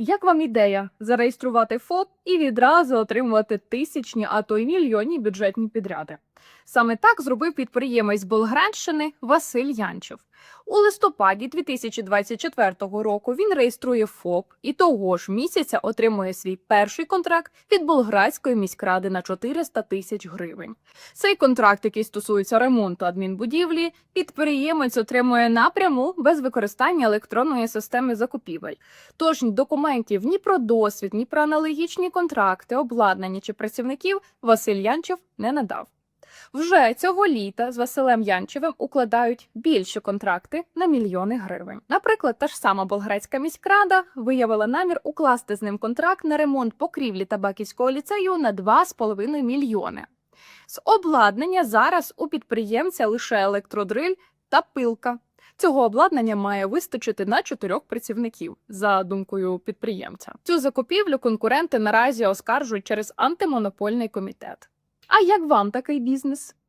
Як вам ідея зареєструвати ФОП і відразу отримувати тисячні, а то й мільйонні бюджетні підряди? Саме так зробив підприємець Болградщини Василь Янчев. У листопаді 2024 року він реєструє ФОП і того ж місяця отримує свій перший контракт від Болградської міськради на 400 тисяч гривень. Цей контракт, який стосується ремонту адмінбудівлі, підприємець отримує напряму без використання електронної системи закупівель. Тож документів ні про досвід, ні про аналогічні контракти, обладнання чи працівників Василь Янчев не надав. Вже цього літа з Василем Янчевим укладають більші контракти на мільйони гривень. Наприклад, та ж сама Болградська міськрада виявила намір укласти з ним контракт на ремонт покрівлі Табаківського ліцею на 2,5 мільйони. З обладнання зараз у підприємця лише електродриль та пилка. Цього обладнання має вистачити на чотирьох працівників, за думкою підприємця. Цю закупівлю конкуренти наразі оскаржують через антимонопольний комітет. А як вам такий бізнес?